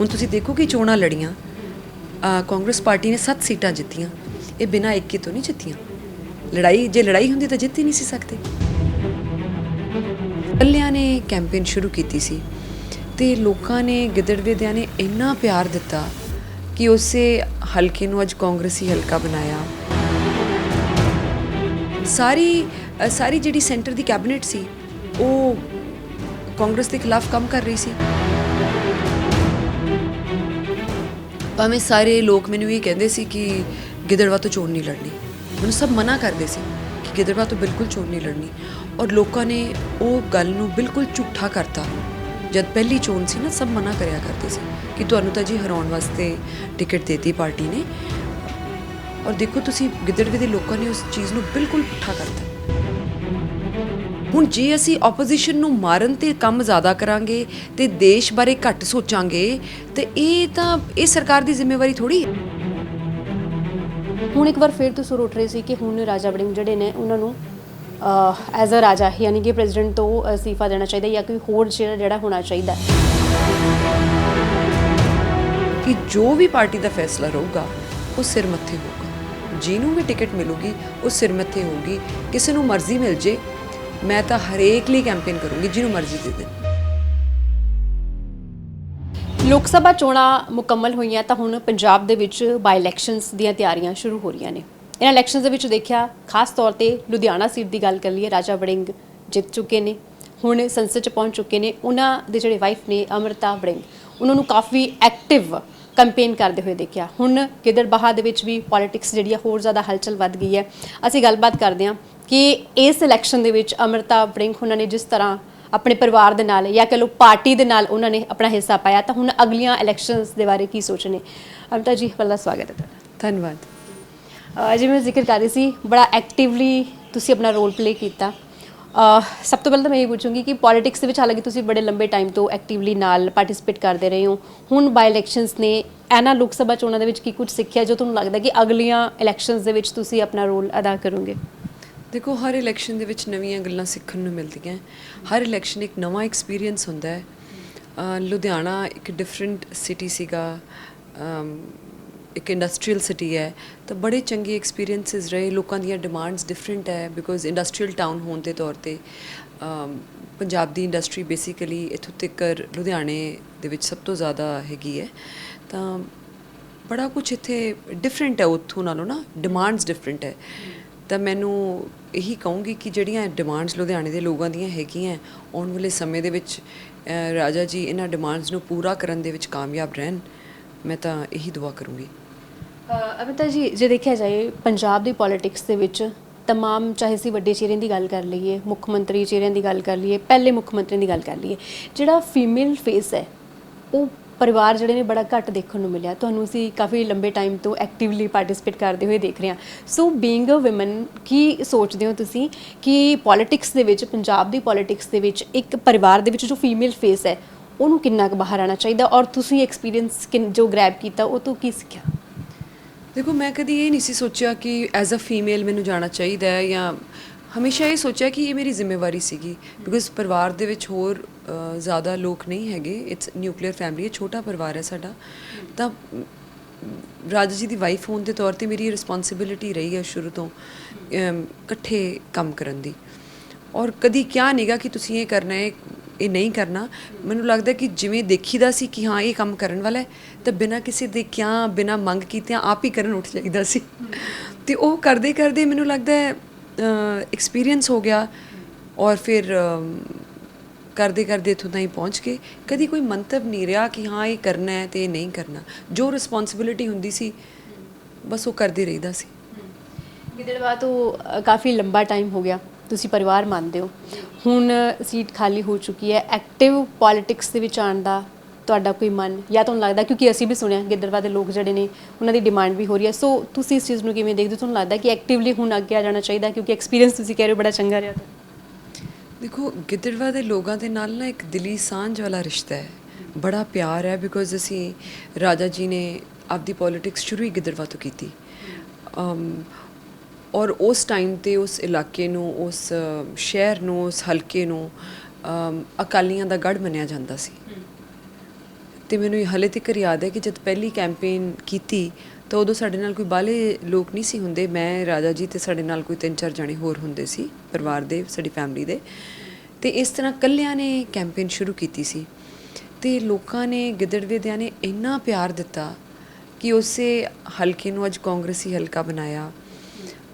ਹੁਣ ਤੁਸੀਂ ਦੇਖੋ ਕਿ ਚੋਣਾਂ ਲੜੀਆਂ ਕਾਂਗਰਸ ਪਾਰਟੀ ਨੇ 7 ਸੀਟਾਂ ਜਿੱਤੀਆਂ। ਇਹ ਬਿਨਾਂ ਇੱਕੇ ਤੋਂ ਨਹੀਂ ਜਿੱਤੀਆਂ। ਲੜਾਈ, ਜੇ ਲੜਾਈ ਹੁੰਦੀ ਤਾਂ ਜਿੱਤ ਹੀ ਨਹੀਂ ਸੀ ਸਕਦੇ। ਕੱਲਿਆਂ ਨੇ ਕੈਂਪੇਨ ਸ਼ੁਰੂ ਕੀਤੀ ਸੀ ਤੇ ਲੋਕਾਂ ਨੇ, ਗਿੱਦੜਵੇਦਿਆਂ ਨੇ ਇੰਨਾ ਪਿਆਰ ਦਿੱਤਾ ਕਿ ਉਸੇ ਹਲਕੇ ਨੂੰ ਅੱਜ ਕਾਂਗਰਸੀ ਹਲਕਾ ਬਣਾਇਆ। ਸਾਰੀ ਸਾਰੀ ਜਿਹੜੀ ਸੈਂਟਰ ਦੀ ਕੈਬਨਿਟ ਸੀ, ਉਹ ਕਾਂਗਰਸ ਦੇ ਖਿਲਾਫ ਕੰਮ ਕਰ ਰਹੀ ਸੀ। ਭਾਵੇਂ ਸਾਰੇ ਲੋਕ ਮੈਨੂੰ ਇਹ ਕਹਿੰਦੇ ਸੀ ਕਿ ਗਿੱਦੜਵਾ ਤੋਂ ਚੋਣ ਨਹੀਂ ਲੜਨੀ। ਮੈਨੂੰ ਸਭ ਮਨਾ ਕਰਦੇ ਸੀ ਕਿ ਗਿੱਦੜਵਾ ਤੋਂ ਬਿਲਕੁਲ ਚੋਣ ਨਹੀਂ ਲੜਨੀ। ਔਰ ਲੋਕਾਂ ਨੇ ਉਹ ਗੱਲ ਨੂੰ ਬਿਲਕੁਲ ਝੂਠਾ ਕਰਤਾ। ਜਦ ਪਹਿਲੀ ਚੋਣ ਸੀ ਨਾ, ਸਭ ਮਨਾ ਕਰਿਆ ਕਰਦੇ ਸੀ ਕਿ ਤੁਹਾਨੂੰ ਤਾਂ ਜੀ ਹਰਾਉਣ ਵਾਸਤੇ ਟਿਕਟ ਦੇਤੀ ਪਾਰਟੀ ਨੇ। ਔਰ ਦੇਖੋ ਤੁਸੀਂ ਗਿੱਦੜਵੇ ਦੇ ਲੋਕਾਂ ਨੇ ਉਸ ਚੀਜ਼ ਨੂੰ ਬਿਲਕੁਲ ਪੁੱਠਾ ਕਰਤਾ। ਹੁਣ ਜੇ ਅਸੀਂ ਆਪੋਜੀਸ਼ਨ ਨੂੰ ਮਾਰਨ ਤੇ ਕੰਮ ਜ਼ਿਆਦਾ ਕਰਾਂਗੇ ਤੇ ਦੇਸ਼ ਬਾਰੇ ਘੱਟ ਸੋਚਾਂਗੇ ਤੇ ਇਹ ਤਾਂ ਇਹ ਸਰਕਾਰ ਦੀ ਜ਼ਿੰਮੇਵਾਰੀ ਥੋੜੀ ਹੈ। ਹੁਣ ਇੱਕ ਵਾਰ ਫਿਰ ਤੋਂ ਸੁਰ ਉੱਠ ਰਹੇ ਸੀ ਕਿ ਹੁਣ ਰਾਜਾ ਵੜਿੰਗ ਜਿਹੜੇ ਨੇ ਉਹਨਾਂ ਨੂੰ ਐਜ਼ ਅ ਰਾਜਾ ਯਾਨੀ ਕਿ ਪ੍ਰੈਜ਼ੀਡੈਂਟ ਤੋਂ ਅਸਤੀਫਾ ਦੇਣਾ ਚਾਹੀਦਾ ਜਾਂ ਕੋਈ ਹੋਰ ਜਿਹੜਾ ਜਿਹੜਾ ਹੋਣਾ ਚਾਹੀਦਾ। ਕਿ ਜੋ ਵੀ ਪਾਰਟੀ ਦਾ ਫੈਸਲਾ ਰਹੂਗਾ ਉਹ ਸਿਰ ਮੱਥੇ ਹੋਊਗਾ। ਜਿਹਨੂੰ ਵੀ ਟਿਕਟ ਮਿਲੂਗੀ ਉਹ ਸਿਰ ਮੱਥੇ ਹੋਊਗੀ। ਕਿਸੇ ਨੂੰ ਮਰਜ਼ੀ ਮਿਲ ਜੇ ਮੈਂ ਤਾਂ ਹਰੇਕ ਲਈ ਕੈਂਪੇਨ ਕਰੂੰਗੀ, ਜਿਹਨੂੰ ਮਰਜ਼ੀ ਦੇ ਦੇਣ ਲੋਕ ਸਭਾ ਚੋਣਾਂ ਮੁਕੰਮਲ ਹੋਈਆਂ ਤਾਂ ਹੁਣ ਪੰਜਾਬ ਦੇ ਵਿੱਚ ਬਾਈ ਇਲੈਕਸ਼ਨਸ ਦੀਆਂ ਤਿਆਰੀਆਂ ਸ਼ੁਰੂ ਹੋ ਰਹੀਆਂ ਨੇ। ਇਹਨਾਂ ਇਲੈਕਸ਼ਨਸ ਦੇ ਵਿੱਚ ਦੇਖਿਆ, ਖਾਸ ਤੌਰ ਤੇ ਲੁਧਿਆਣਾ ਸੀਟ ਦੀ ਗੱਲ ਕਰ ਲਈਏ, ਰਾਜਾ ਵੜਿੰਗ ਜਿੱਤ ਚੁੱਕੇ ਨੇ, ਹੁਣ ਸੰਸਦ ਚ ਪਹੁੰਚ ਚੁੱਕੇ ਨੇ, ਉਹਨਾਂ ਦੇ ਜਿਹੜੇ ਵਾਈਫ ਨੇ ਅਮਰਤਾ ਵੜਿੰਗ, ਉਹਨਾਂ ਨੂੰ ਕਾਫੀ ਐਕਟਿਵ ਕੈਂਪੇਨ ਕਰਦੇ ਹੋਏ ਦੇਖਿਆ। ਹੁਣ ਗਿੱਦੜਬਾਹਾ ਦੇ ਵਿੱਚ ਵੀ ਪੋਲਿਟਿਕਸ ਜਿਹੜੀ ਆ ਹੋਰ ਜ਼ਿਆਦਾ ਹਲਚਲ ਵੱਧ ਗਈ ਹੈ। ਅਸੀਂ ਗੱਲਬਾਤ ਕਰਦੇ ਹਾਂ ਕਿ ਇਸ ਇਲੈਕਸ਼ਨ ਦੇ ਵਿੱਚ ਅਮਰਤਾ ਵੜਿੰਗ ਉਹਨਾਂ ਨੇ ਜਿਸ ਤਰ੍ਹਾਂ ਆਪਣੇ ਪਰਿਵਾਰ ਦੇ ਨਾਲ ਜਾਂ ਕਹ ਲਓ ਪਾਰਟੀ ਦੇ ਨਾਲ ਉਹਨਾਂ ਨੇ ਆਪਣਾ ਹਿੱਸਾ ਪਾਇਆ ਤਾਂ ਹੁਣ ਅਗਲੀਆਂ ਇਲੈਕਸ਼ਨਸ ਦੇ ਬਾਰੇ ਕੀ ਸੋਚਣੇ? ਅਮਰਤਾ ਜੀ ਪਹਿਲਾ ਸਵਾਗਤ ਹੈ ਤੁਹਾਡਾ। ਧੰਨਵਾਦ। ਜਿਵੇਂ ਮੈਂ ਜ਼ਿਕਰ ਕਰ ਰਹੀ ਸੀ ਬੜਾ ਐਕਟਿਵਲੀ ਤੁਸੀਂ ਆਪਣਾ ਰੋਲ ਪਲੇ ਕੀਤਾ। ਸਭ ਤੋਂ ਪਹਿਲਾਂ ਤਾਂ ਮੈਂ ਇਹ ਪੁੱਛੂੰਗੀ ਕਿ ਪੋਲਿਟਿਕਸ ਦੇ ਵਿੱਚ ਹਾਲਾਂਕਿ ਤੁਸੀਂ ਬੜੇ ਲੰਬੇ ਟਾਈਮ ਤੋਂ ਐਕਟਿਵਲੀ ਨਾਲ ਪਾਰਟਿਸਿਪੇਟ ਕਰਦੇ ਰਹੇ ਹੋ। ਹੁਣ ਬਾਈ ਇਲੈਕਸ਼ਨਸ ਨੇ ਇਹਨਾਂ ਲੋਕ ਸਭਾ ਚੋਣਾਂ ਦੇ ਵਿੱਚ ਕੀ ਕੁਝ ਸਿੱਖਿਆ ਜੋ ਤੁਹਾਨੂੰ ਲੱਗਦਾ ਕਿ ਅਗਲੀਆਂ ਇਲੈਕਸ਼ਨਸ ਦੇ ਵਿੱਚ ਤੁਸੀਂ ਆਪਣਾ ਰੋਲ ਅਦਾ ਕਰੋਗੇ? ਦੇਖੋ, ਹਰ ਇਲੈਕਸ਼ਨ ਦੇ ਵਿੱਚ ਨਵੀਆਂ ਗੱਲਾਂ ਸਿੱਖਣ ਨੂੰ ਮਿਲਦੀਆਂ ਹਰ ਇਲੈਕਸ਼ਨ ਇੱਕ ਨਵਾਂ ਐਕਸਪੀਰੀਅੰਸ ਹੁੰਦਾ ਹੈ। ਲੁਧਿਆਣਾ ਇੱਕ ਡਿਫਰੈਂਟ ਸਿਟੀ ਸੀਗਾ। ਇੱਕ ਇੰਡਸਟਰੀਅਲ ਸਿਟੀ ਹੈ। ਤਾਂ ਬੜੇ ਚੰਗੇ ਐਕਸਪੀਰੀਐਂਸਸ ਰਹੇ। ਲੋਕਾਂ ਦੀਆਂ ਡਿਮਾਂਡਸ ਡਿਫਰੈਂਟ ਹੈ ਬਿਕੋਜ਼ ਇੰਡਸਟਰੀਅਲ ਟਾਊਨ ਹੋਣ ਦੇ ਤੌਰ ਤੇ ਪੰਜਾਬ ਦੀ ਇੰਡਸਟਰੀ ਬੇਸਿਕਲੀ ਇੱਥੋਂ ਤੱਕ ਲੁਧਿਆਣੇ ਦੇ ਵਿੱਚ ਸਭ ਤੋਂ ਜ਼ਿਆਦਾ ਹੈਗੀ ਹੈ। ਤਾਂ ਬੜਾ ਕੁਝ ਇੱਥੇ ਡਿਫਰੈਂਟ ਹੈ ਉੱਥੋਂ ਨਾਲੋਂ ਨਾ ਡਿਮਾਂਡਸ ਡਿਫਰੈਂਟ ਹੈ। ਤਾਂ ਮੈਨੂੰ ਇਹੀ ਕਹੂੰਗੀ ਕਿ ਜਿਹੜੀਆਂ ਡਿਮਾਂਡਸ ਲੁਧਿਆਣੇ ਦੇ ਲੋਕਾਂ ਦੀਆਂ ਹੈਗੀਆਂ ਆਉਣ ਵਾਲੇ ਸਮੇਂ ਦੇ ਵਿੱਚ ਰਾਜਾ ਜੀ, ਇਹਨਾਂ ਡਿਮਾਂਡਸ ਨੂੰ ਪੂਰਾ ਕਰਨ ਦੇ ਵਿੱਚ ਕਾਮਯਾਬ ਰਹਿਣ, ਮੈਂ ਤਾਂ ਇਹੀ ਦੁਆ ਕਰੂੰਗੀ। ਅਮਿਤਾ ਜੀ, ਜੇ ਦੇਖਿਆ ਜਾਏ ਪੰਜਾਬ ਦੀ ਪੋਲਿਟਿਕਸ ਦੇ ਵਿੱਚ, ਤਮਾਮ ਚਾਹੇ ਸੀ ਵੱਡੇ ਚਿਹਰਿਆਂ ਦੀ ਗੱਲ ਕਰ ਲਈਏ, ਮੁੱਖ ਮੰਤਰੀ ਚਿਹਰਿਆਂ ਦੀ ਗੱਲ ਕਰ ਲਈਏ, ਪਹਿਲੇ ਮੁੱਖ ਮੰਤਰੀ ਦੀ ਗੱਲ ਕਰ ਲਈਏ, ਜਿਹੜਾ ਫੀਮੇਲ ਫੇਸ ਹੈ, ਉਹ ਪਰਿਵਾਰ ਜਿਹੜੇ ਨੇ ਬੜਾ ਘੱਟ ਦੇਖਣ ਨੂੰ ਮਿਲਿਆ। ਤੁਹਾਨੂੰ ਅਸੀਂ ਕਾਫੀ ਲੰਬੇ ਟਾਈਮ ਤੋਂ ਐਕਟਿਵਲੀ ਪਾਰਟਿਸਿਪੇਟ ਕਰਦੇ ਹੋਏ ਦੇਖ ਰਹੇ ਹਾਂ। ਸੋ ਬੀਇੰਗ ਅ ਔਮਨ ਕੀ ਸੋਚਦੇ ਹੋ ਤੁਸੀਂ ਕਿ ਪੋਲਿਟਿਕਸ ਦੇ ਵਿੱਚ, ਪੰਜਾਬ ਦੀ ਪੋਲਿਟਿਕਸ ਦੇ ਵਿੱਚ, ਇੱਕ ਪਰਿਵਾਰ ਦੇ ਵਿੱਚ ਜੋ ਫੀਮੇਲ ਫੇਸ ਹੈ, ਉਹਨੂੰ ਕਿੰਨਾ ਕੁ ਬਾਹਰ ਆਣਾ ਚਾਹੀਦਾ? ਔਰ ਤੁਸੀਂ ਐਕਸਪੀਰੀਅੰਸ ਜੋ ਗ੍ਰੈਬ ਕੀਤਾ, ਉਹ ਤੋਂ ਕੀ ਸਿੱਖਿਆ? ਦੇਖੋ, ਮੈਂ ਕਦੀ ਇਹ ਨਹੀਂ ਸੀ ਸੋਚਿਆ ਕਿ ਐਜ਼ ਅ ਫੀਮੇਲ ਮੈਨੂੰ ਜਾਣਾ ਚਾਹੀਦਾ ਹੈ ਜਾਂ ਹਮੇਸ਼ਾ ਇਹ ਸੋਚਿਆ ਕਿ ਇਹ ਮੇਰੀ ਜ਼ਿੰਮੇਵਾਰੀ ਸੀਗੀ ਬਿਕੋਜ਼ ਪਰਿਵਾਰ ਦੇ ਵਿੱਚ ਹੋਰ ਜ਼ਿਆਦਾ ਲੋਕ ਨਹੀਂ ਹੈਗੇ। ਇਟਸ ਨਿਊਕਲੀਅਰ ਫੈਮਿਲੀ ਹੈ ਛੋਟਾ ਪਰਿਵਾਰ ਹੈ ਸਾਡਾ। ਤਾਂ ਰਾਜਾ ਜੀ ਦੀ ਵਾਈਫ ਹੋਣ ਦੇ ਤੌਰ ਤੇ ਮੇਰੀ ਰਿਸਪੌਂਸਿਬਿਲਿਟੀ ਰਹੀ ਹੈ ਸ਼ੁਰੂ ਤੋਂ ਇਕੱਠੇ ਕੰਮ ਕਰਨ ਦੀ। ਔਰ ਕਦੀ ਕਿਹਾ ਨਹੀਂਗਾ ਕਿ ਤੁਸੀਂ ਇਹ ਕਰਨਾ ਹੈ ਇਹ ਨਹੀਂ ਕਰਨਾ। ਮੈਨੂੰ ਲੱਗਦਾ ਕਿ ਜਿਵੇਂ ਦੇਖੀਦਾ ਸੀ ਕਿ ਹਾਂ ਇਹ ਕੰਮ ਕਰਨ ਵਾਲਾ ਹੈ ਤਾਂ ਬਿਨਾਂ ਕਿਸੇ ਦੇ ਕਿਹਾ ਬਿਨਾਂ ਮੰਗ ਕੀਤਿਆਂ ਆਪ ਹੀ ਕਰਨ ਉੱਠ ਜਾਈਦਾ ਸੀ। ਤੇ ਉਹ ਕਰਦੇ ਕਰਦੇ ਮੈਨੂੰ ਲੱਗਦਾ ਐਕਸਪੀਰੀਅੰਸ ਹੋ ਗਿਆ ਔਰ ਫਿਰ ਕਰਦੇ ਕਰਦੇ ਇੱਥੋਂ ਤਾਈਂ ਪਹੁੰਚ ਕੇ ਕਦੀ ਕੋਈ ਮੰਤਵ ਨਹੀਂ ਰਿਹਾ ਕਿ ਹਾਂ ਇਹ ਕਰਨਾ ਹੈ ਤੇ ਇਹ ਨਹੀਂ ਕਰਨਾ। ਜੋ ਰਿਸਪੌਂਸਿਬਿਲਿਟੀ ਹੁੰਦੀ ਸੀ ਬਸ ਉਹ ਕਰਦੇ ਰਹੀਦਾ ਸੀ। ਗਿੱਦੜਵਾ ਤੋਂ ਅ, ਕਾਫੀ ਲੰਬਾ ਟਾਈਮ ਹੋ ਗਿਆ। ਤੁਸੀਂ ਪਰਿਵਾਰ ਮੰਨਦੇ ਹੋ। ਹੁਣ ਸੀਟ ਖਾਲੀ ਹੋ ਚੁੱਕੀ ਹੈ। ਐਕਟਿਵ ਪੋਲਿਟਿਕਸ ਦੇ ਵਿੱਚ ਆਉਣ ਦਾ ਤੁਹਾਡਾ ਕੋਈ ਮਨ ਜਾਂ ਤੁਹਾਨੂੰ ਲੱਗਦਾ ਕਿਉਂਕਿ ਅਸੀਂ ਵੀ ਸੁਣਿਆ ਗਿੱਦੜਵਾ ਦੇ ਲੋਕ ਜਿਹੜੇ ਨੇ, ਉਹਨਾਂ ਦੀ ਡਿਮਾਂਡ ਵੀ ਹੋ ਰਹੀ ਹੈ। ਸੋ ਤੁਸੀਂ ਇਸ ਚੀਜ਼ ਨੂੰ ਕਿਵੇਂ ਦੇਖਦੇ ਹੋ? ਤੁਹਾਨੂੰ ਲੱਗਦਾ ਕਿ ਐਕਟਿਵਲੀ ਹੁਣ ਅੱਗੇ ਆ ਜਾਣਾ ਚਾਹੀਦਾ ਕਿਉਂਕਿ ਐਕਸਪੀਰੀਅੰਸ ਤੁਸੀਂ ਕਹਿ ਰਹੇ ਹੋ ਬੜਾ ਚੰਗਾ ਰਿਹਾ। ਦੇਖੋ, ਗਿੱਦੜਵਾ ਦੇ ਲੋਕਾਂ ਦੇ ਨਾਲ ਨਾ ਇੱਕ ਦਿਲੀ ਸਾਂਝ ਵਾਲਾ ਰਿਸ਼ਤਾ ਹੈ। ਬੜਾ ਪਿਆਰ ਹੈ ਬਿਕੋਜ਼ ਅਸੀਂ ਰਾਜਾ ਜੀ ਨੇ ਆਪਦੀ ਪੋਲਿਟਿਕਸ ਸ਼ੁਰੂ ਹੀ ਗਿੱਦੜਵਾ ਤੋਂ ਕੀਤੀ। ਔਰ ਉਸ ਟਾਈਮ ਤੇ ਉਸ ਇਲਾਕੇ ਨੂੰ, ਉਸ ਸ਼ਹਿਰ ਨੂੰ, ਉਸ ਹਲਕੇ ਨੂੰ ਅਕਾਲੀਆਂ ਦਾ ਗੜ ਮੰਨਿਆ ਜਾਂਦਾ ਸੀ। ਤੇ ਮੈਨੂੰ ਇਹ ਹਲੇ ਤੱਕ ਯਾਦ ਹੈ ਕਿ ਜਦ ਪਹਿਲੀ ਕੈਂਪੇਨ ਕੀਤੀ, ਤਾਂ ਉਦੋਂ ਸਾਡੇ ਨਾਲ ਕੋਈ ਬਾਲੇ ਲੋਕ ਨਹੀਂ ਸੀ ਹੁੰਦੇ। ਮੈਂ, ਰਾਜਾ ਜੀ ਤੇ ਸਾਡੇ ਨਾਲ ਕੋਈ ਤਿੰਨ ਚਾਰ ਜਣੇ ਹੋਰ ਹੁੰਦੇ ਸੀ, ਪਰਿਵਾਰ ਦੇ, ਸਾਡੀ ਫੈਮਿਲੀ ਦੇ। ਤੇ ਇਸ ਤਰ੍ਹਾਂ ਕੱਲਿਆਂ ਨੇ ਕੈਂਪੇਨ ਸ਼ੁਰੂ ਕੀਤੀ ਸੀ। ਤੇ ਲੋਕਾਂ ਨੇ ਗਿੱਦੜਵੇਦਿਆਂ ਨੇ ਇੰਨਾ ਪਿਆਰ ਦਿੱਤਾ ਕਿ ਉਸੇ ਹਲਕੇ ਨੂੰ ਅੱਜ ਕਾਂਗਰਸੀ ਹਲਕਾ ਬਣਾਇਆ।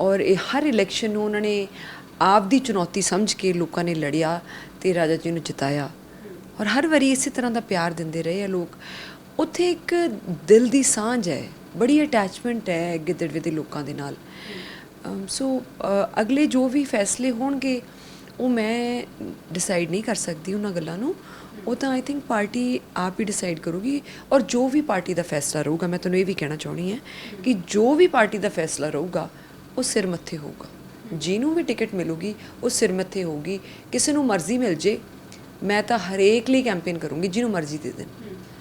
ਔਰ ਇਹ ਹਰ ਇਲੈਕਸ਼ਨ ਨੂੰ ਉਹਨਾਂ ਨੇ ਆਪ ਦੀ ਚੁਣੌਤੀ ਸਮਝ ਕੇ ਲੋਕਾਂ ਨੇ ਲੜਿਆ ਤੇ ਰਾਜਾ ਜੀ ਨੂੰ ਜਿਤਾਇਆ। ਔਰ ਹਰ ਵਾਰੀ ਇਸੇ ਤਰ੍ਹਾਂ ਦਾ ਪਿਆਰ ਦਿੰਦੇ ਰਹੇ ਆ ਲੋਕ। ਉੱਥੇ ਇੱਕ ਦਿਲ ਦੀ ਸਾਂਝ ਹੈ, ਬੜੀ ਅਟੈਚਮੈਂਟ ਹੈ ਗਿੱਦੜਵੇ ਦੇ ਲੋਕਾਂ ਦੇ ਨਾਲ। ਸੋ ਅਗਲੇ ਜੋ ਵੀ ਫੈਸਲੇ ਹੋਣਗੇ, ਉਹ ਮੈਂ ਡਿਸਾਈਡ ਨਹੀਂ ਕਰ ਸਕਦੀ ਉਹਨਾਂ ਗੱਲਾਂ ਨੂੰ। ਉਹ ਤਾਂ ਆਈ ਥਿੰਕ ਪਾਰਟੀ ਆਪ ਹੀ ਡਿਸਾਈਡ ਕਰੂਗੀ ਔਰ ਜੋ ਵੀ ਪਾਰਟੀ ਦਾ ਫੈਸਲਾ ਰਹੂਗਾ, ਮੈਂ ਤੁਹਾਨੂੰ ਇਹ ਵੀ ਕਹਿਣਾ ਚਾਹਣੀ ਹੈ ਕਿ ਜੋ ਵੀ ਪਾਰਟੀ ਦਾ ਫੈਸਲਾ ਰਹੂਗਾ ਉਹ ਸਿਰ ਮੱਥੇ ਹੋਊਗਾ। ਜਿਹਨੂੰ ਵੀ ਟਿਕਟ ਮਿਲੂਗੀ, ਉਹ ਸਿਰ ਮੱਥੇ ਹੋਊਗੀ। ਕਿਸੇ ਨੂੰ ਮਰਜ਼ੀ ਮਿਲ ਜੇ। ਮੈਂ ਤਾਂ ਹਰੇਕ ਲਈ ਕੈਂਪੇਨ ਕਰੂੰਗੀ, ਜਿਹਨੂੰ ਮਰਜ਼ੀ ਦੇ ਦੇਣ।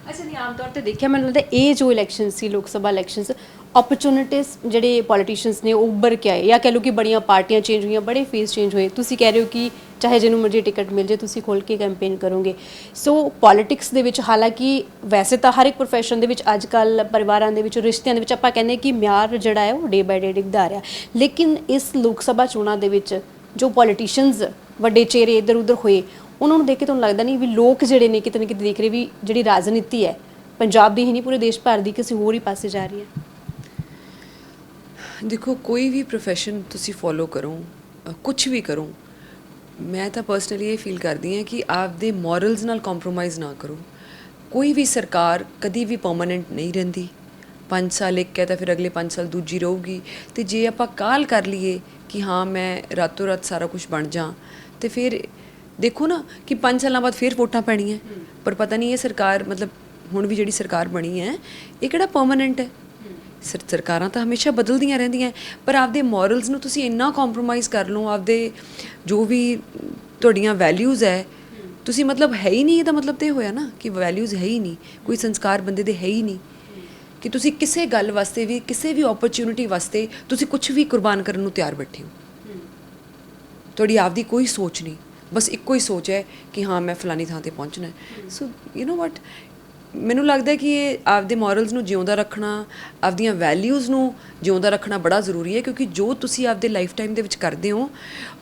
ਅੱਛਾ ਨਹੀਂ, ਆਮ ਤੌਰ ਤੇ ਦੇਖਿਆ, ਮੈਨੂੰ ਲੱਗਦਾ ਇਹ ਜੋ ਇਲੈਕਸ਼ਨ ਸੀ, ਲੋਕ ਸਭਾ ਇਲੈਕਸ਼ਨਸ ਓਪਰਚ्युनिटीज ਜਿਹੜੇ ਪੋਲੀਟੀਸ਼ੀਅਨਸ ਨੇ ਉਹ ਉੱਭਰ ਕੇ ਆਏ। ਜਾਂ ਕਹਿ ਲਓ ਕਿ ਬੜੀਆਂ ਪਾਰਟੀਆਂ ਚੇਂਜ ਹੋਈਆਂ, ਬੜੇ ਫੇਸ ਚੇਂਜ ਹੋਏ। ਤੁਸੀਂ ਕਹਿ ਰਹੇ ਹੋ ਕਿ ਚਾਹੇ ਜਿਹਨੂੰ ਮਰਜ਼ੀ ਟਿਕਟ ਮਿਲ ਜੇ, ਤੁਸੀਂ ਖੋਲ ਕੇ ਕੈਂਪੇਨ ਕਰੋਗੇ। ਸੋ ਪੋਲਿਟਿਕਸ ਦੇ ਵਿੱਚ ਹਾਲਾਂਕਿ ਵੈਸੇ ਤਾਂ ਹਰ ਇੱਕ profession ਦੇ ਵਿੱਚ ਅੱਜ ਕੱਲ ਪਰਿਵਾਰਾਂ ਦੇ ਵਿੱਚ, ਰਿਸ਼ਤਿਆਂ ਦੇ ਵਿੱਚ ਆਪਾਂ ਕਹਿੰਦੇ ਕਿ ਮਿਆਰ ਜਿਹੜਾ ਹੈ, ਉਹ ਡੇ ਬਾਈ ਡੇ ਡਿੱਗਦਾ ਰਿਹਾ। ਲੇਕਿਨ ਇਸ ਲੋਕ ਸਭਾ ਚੋਣਾਂ ਦੇ ਵਿੱਚ ਜੋ ਪੋਲੀਟੀਸ਼ੀਅਨਸ ਵੱਡੇ ਚਿਹਰੇ ਇੱਧਰ ਉੱਧਰ ਹੋਏ ਉਹਨਾਂ ਨੂੰ ਦੇਖ ਕੇ ਤੁਹਾਨੂੰ ਲੱਗਦਾ ਨਹੀਂ ਵੀ ਲੋਕ ਜਿਹੜੇ ਨੇ ਕਿਤੇ ਨਾ ਕਿਤੇ ਦੇਖ ਰਹੇ ਵੀ ਜਿਹੜੀ ਰਾਜਨੀਤੀ ਹੈ, ਪੰਜਾਬ ਦੀ ਹੀ ਨਹੀਂ, ਪੂਰੇ ਦੇਸ਼ ਭਰ ਦੀ ਕਿਸੇ ਹੋਰ ਹੀ ਪਾਸੇ ਜਾ ਰਹੀ ਹੈ। ਦੇਖੋ, ਕੋਈ ਵੀ profession ਤੁਸੀਂ ਫੋਲੋ ਕਰੋ ਕੁਝ ਵੀ ਕਰੋ, ਮੈਂ ਤਾਂ ਪਰਸਨਲੀ ਇਹ ਫੀਲ ਕਰਦੀ ਹਾਂ ਕਿ ਆਪਦੇ ਮੋਰਲਸ ਨਾਲ ਕੰਪਰੋਮਾਈਜ਼ ਨਾ ਕਰੋ। ਕੋਈ ਵੀ ਸਰਕਾਰ ਕਦੀ ਵੀ ਪਰਮਨੈਂਟ ਨਹੀਂ ਰਹਿੰਦੀ। 5 ਸਾਲ ਇੱਕ ਹੈ ਤਾਂ ਫਿਰ ਅਗਲੇ 5 ਸਾਲ ਦੂਜੀ ਰਹੂਗੀ। ਤੇ ਜੇ ਆਪਾਂ ਕਾਲ ਕਰ ਲਈਏ ਕਿ ਹਾਂ, ਮੈਂ ਰਾਤੋਂ ਰਾਤ ਸਾਰਾ ਕੁਝ ਬਣ ਜਾ, ਤੇ ਫਿਰ ਦੇਖੋ ਨਾ ਕਿ 5 ਸਾਲਾਂ ਬਾਅਦ ਫੇਰ ਵੋਟਾਂ ਪੈਣੀਆਂ। ਪਰ ਪਤਾ ਨਹੀਂ ਇਹ ਸਰਕਾਰ, ਮਤਲਬ ਹੁਣ ਵੀ ਜਿਹੜੀ ਸਰਕਾਰ ਬਣੀ ਹੈ, ਇਹ ਕਿਹੜਾ ਪਰਮਨੈਂਟ ਹੈ? ਸਰਕਾਰਾਂ ਤਾਂ ਹਮੇਸ਼ਾ ਬਦਲਦੀਆਂ ਰਹਿੰਦੀਆਂ। ਪਰ ਆਪਦੇ ਮੋਰਲਸ ਨੂੰ ਤੁਸੀਂ ਇੰਨਾ ਕੰਪਰੋਮਾਈਜ਼ ਕਰ ਲਓ, ਆਪਦੇ ਜੋ ਵੀ ਤੁਹਾਡੀਆਂ ਵੈਲਿਊਜ਼ ਹੈ, ਤੁਸੀਂ ਮਤਲਬ ਹੈ ਹੀ ਨਹੀਂ, ਇਹਦਾ ਮਤਲਬ ਤੇ ਹੋਇਆ ਨਾ ਕਿ ਵੈਲਿਊਜ਼ ਹੈ ਹੀ ਨਹੀਂ, ਕੋਈ ਸੰਸਕਾਰ ਬੰਦੇ ਦੇ ਹੈ ਹੀ ਨਹੀਂ। ਕਿ ਤੁਸੀਂ ਕਿਸੇ ਗੱਲ ਵਾਸਤੇ ਵੀ, ਕਿਸੇ ਵੀ ਓਪਰਚੁਨਿਟੀ ਵਾਸਤੇ ਤੁਸੀਂ ਕੁਝ ਵੀ ਕੁਰਬਾਨ ਕਰਨ ਨੂੰ ਤਿਆਰ ਬੈਠੇ ਹੋ। ਤੁਹਾਡੀ ਆਪਦੀ ਕੋਈ ਸੋਚ ਨਹੀਂ। ਬਸ ਇੱਕੋ ਹੀ ਸੋਚ ਹੈ ਕਿ ਹਾਂ, ਮੈਂ ਫਲਾਨੀ ਥਾਂ ਤੇ ਪਹੁੰਚਣਾ ਹੈ। ਸੋ ਯੂ نو ਵਾਟ ਮੈਨੂੰ ਲੱਗਦਾ ਹੈ ਕਿ ਇਹ ਆਪਦੇ ਮੋਰਲਸ ਨੂੰ ਜਿਉਂਦਾ ਰੱਖਣਾ, ਆਪਦੀਆਂ ਵੈਲਿਊਜ਼ ਨੂੰ ਜਿਉਂਦਾ ਰੱਖਣਾ ਬੜਾ ਜ਼ਰੂਰੀ ਹੈ ਕਿਉਂਕਿ ਜੋ ਤੁਸੀਂ ਆਪਦੇ ਲਾਈਫ ਟਾਈਮ ਦੇ ਵਿੱਚ ਕਰਦੇ ਹੋ,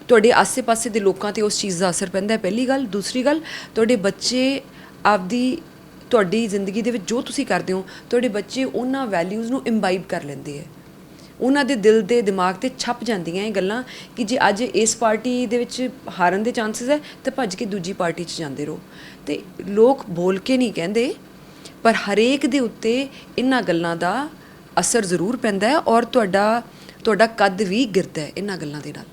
ਤੁਹਾਡੇ ਆਸ-ਪਾਸੇ ਦੇ ਲੋਕਾਂ ਤੇ ਉਸ ਚੀਜ਼ ਦਾ ਅਸਰ ਪੈਂਦਾ ਹੈ। ਪਹਿਲੀ ਗੱਲ। ਦੂਸਰੀ ਗੱਲ, ਤੁਹਾਡੇ ਬੱਚੇ ਆਪਦੀ, ਤੁਹਾਡੀ ਜ਼ਿੰਦਗੀ ਦੇ ਵਿੱਚ ਜੋ ਤੁਸੀਂ ਕਰਦੇ ਹੋ, ਤੁਹਾਡੇ ਬੱਚੇ ਉਹਨਾਂ ਵੈਲਿਊਜ਼ ਨੂੰ ਇੰਬਾਈਬ ਕਰ ਲੈਂਦੇ ਹੈ। ਉਹਨਾਂ ਦੇ ਦਿਲ ਦੇ ਦਿਮਾਗ ਤੇ ਛਪ ਜਾਂਦੀਆਂ ਇਹ ਗੱਲਾਂ ਕਿ ਜੇ ਅੱਜ ਇਸ ਪਾਰਟੀ ਦੇ ਵਿੱਚ ਹਾਰਨ ਦੇ ਚਾਂਸਸ ਹੈ, ਤਾਂ ਭੱਜ ਕੇ ਦੂਜੀ ਪਾਰਟੀ 'ਚ ਜਾਂਦੇ ਰਹੋ। ਤੇ ਲੋਕ ਬੋਲ ਕੇ ਨਹੀਂ ਕਹਿੰਦੇ, ਪਰ ਹਰੇਕ ਦੇ ਉੱਤੇ ਇਹਨਾਂ ਗੱਲਾਂ ਦਾ ਅਸਰ ਜ਼ਰੂਰ ਪੈਂਦਾ ਹੈ ਔਰ ਤੁਹਾਡਾ ਤੁਹਾਡਾ ਕੱਦ ਵੀ ਗਿਰਦਾ ਹੈ ਇਹਨਾਂ ਗੱਲਾਂ ਦੇ ਨਾਲ।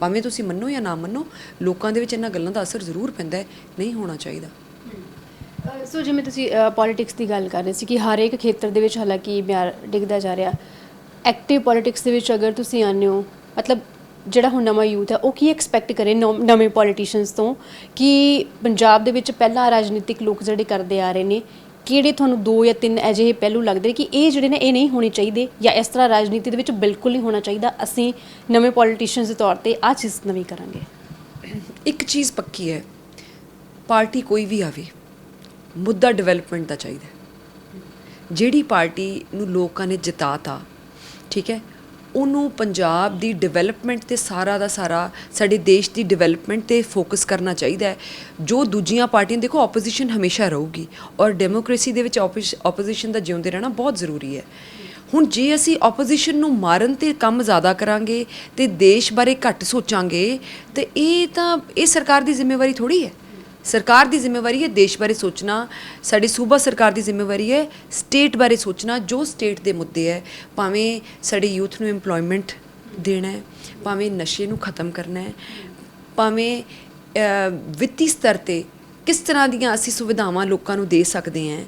ਭਾਵੇਂ ਤੁਸੀਂ ਮੰਨੋ ਜਾਂ ਨਾ ਮੰਨੋ, ਲੋਕਾਂ ਦੇ ਵਿੱਚ ਇਹਨਾਂ ਗੱਲਾਂ ਦਾ ਅਸਰ ਜ਼ਰੂਰ ਪੈਂਦਾ ਹੈ, ਨਹੀਂ ਹੋਣਾ ਚਾਹੀਦਾ। ਸੋ ਜਿਵੇਂ ਤੁਸੀਂ ਪੋਲਿਟਿਕਸ ਦੀ ਗੱਲ ਕਰ ਰਹੇ ਸੀ ਕਿ ਹਰ ਇੱਕ ਖੇਤਰ ਦੇ ਵਿੱਚ ਹਾਲਾਂਕਿ ਮਿਆਰ ਡਿੱਗਦਾ ਜਾ ਰਿਹਾ ਐਕਟਿਵ ਪੋਲਿਟਿਕਸ ਦੇ ਵਿੱਚ ਅਗਰ ਤੁਸੀਂ ਆਉਂਦੇ ਹੋ, ਮਤਲਬ ਜਿਹੜਾ ਹੁਣ ਨਵਾਂ ਯੂਥ ਹੈ, ਉਹ ਕੀ ਐਕਸਪੈਕਟ ਕਰੇ ਨੌ- ਨਵੇਂ ਪੋਲੀਟੀਸ਼ੀਅਨਸ ਤੋਂ ਕਿ ਪੰਜਾਬ ਦੇ ਵਿੱਚ ਪਹਿਲਾਂ ਰਾਜਨੀਤਿਕ ਲੋਕ ਜਿਹੜੇ ਕਰਦੇ ਆ ਰਹੇ ਨੇ, ਕਿਹੜੇ ਤੁਹਾਨੂੰ ਦੋ ਜਾਂ ਤਿੰਨ ਅਜਿਹੇ ਪਹਿਲੂ ਲੱਗਦੇ ਨੇ ਕਿ ਇਹ ਜਿਹੜੇ ਨੇ, ਇਹ ਨਹੀਂ ਹੋਣੇ ਚਾਹੀਦੇ ਜਾਂ ਇਸ ਤਰ੍ਹਾਂ ਰਾਜਨੀਤੀ ਦੇ ਵਿੱਚ ਬਿਲਕੁਲ ਨਹੀਂ ਹੋਣਾ ਚਾਹੀਦਾ, ਅਸੀਂ ਨਵੇਂ ਪੋਲੀਟੀਸ਼ੀਅਨਸ ਦੇ ਤੌਰ ਤੇ ਆਹ ਚੀਜ਼ ਨਵੀਂ ਕਰਾਂਗੇ ਇੱਕ ਚੀਜ਼ ਪੱਕੀ ਹੈ, ਪਾਰਟੀ ਕੋਈ ਵੀ ਆਵੇ, ਮੁੱਦਾ ਡਿਵੈਲਪਮੈਂਟ ਦਾ ਚਾਹੀਦਾ ਹੈ। ਜਿਹੜੀ ਪਾਰਟੀ ਨੂੰ ਲੋਕਾਂ ਨੇ ਜਿਤਾਤਾ ਠੀਕ ਹੈ? ਉਹਨੂੰ ਪੰਜਾਬ ਦੀ ਡਿਵੈਲਪਮੈਂਟ ਤੇ ਸਾਰਾ ਦਾ ਸਾਰਾ, ਸਾਡੇ ਦੇਸ਼ ਦੀ ਡਿਵੈਲਪਮੈਂਟ ਤੇ ਫੋਕਸ ਕਰਨਾ ਚਾਹੀਦਾ ਹੈ। ਜੋ ਦੂਜੀਆਂ ਪਾਰਟੀਆਂ, ਦੇਖੋ ਆਪੋਜੀਸ਼ਨ ਹਮੇਸ਼ਾ ਰਹੂਗੀ ਔਰ ਡੈਮੋਕ੍ਰੇਸੀ ਦੇ ਵਿੱਚ ਆਪੋਜੀਸ਼ਨ ਦਾ ਜਿਉਂਦੇ ਰਹਿਣਾ ਬਹੁਤ ਜ਼ਰੂਰੀ ਹੈ। ਹੁਣ ਜੇ ਅਸੀਂ ਆਪੋਜੀਸ਼ਨ ਨੂੰ ਮਾਰਨ ਤੇ ਕੰਮ ਜ਼ਿਆਦਾ ਕਰਾਂਗੇ ਤੇ ਦੇਸ਼ ਬਾਰੇ ਘੱਟ ਸੋਚਾਂਗੇ, ਤੇ ਇਹ ਤਾਂ, ਇਹ ਸਰਕਾਰ ਦੀ ਜ਼ਿੰਮੇਵਾਰੀ ਥੋੜੀ ਹੈ। ਸਰਕਾਰ ਦੀ ਜ਼ਿੰਮੇਵਾਰੀ ਹੈ ਦੇਸ਼ ਬਾਰੇ ਸੋਚਣਾ, ਸਾਡੀ ਸੂਬਾ ਸਰਕਾਰ ਦੀ ਜ਼ਿੰਮੇਵਾਰੀ ਹੈ ਸਟੇਟ ਬਾਰੇ ਸੋਚਣਾ, ਜੋ ਸਟੇਟ ਦੇ ਮੁੱਦੇ ਹੈ, ਭਾਵੇਂ ਸਾਡੇ ਯੂਥ ਨੂੰ EMPLOYMENT ਦੇਣਾ ਹੈ, ਭਾਵੇਂ ਨਸ਼ੇ ਨੂੰ ਖਤਮ ਕਰਨਾ ਹੈ, ਭਾਵੇਂ ਵਿੱਤੀ ਸਤਰ ਤੇ ਕਿਸ ਤਰ੍ਹਾਂ ਦੀਆਂ ਅਸੀਂ ਸੁਵਿਧਾਵਾਂ ਲੋਕਾਂ ਨੂੰ ਦੇ ਸਕਦੇ ਹਾਂ,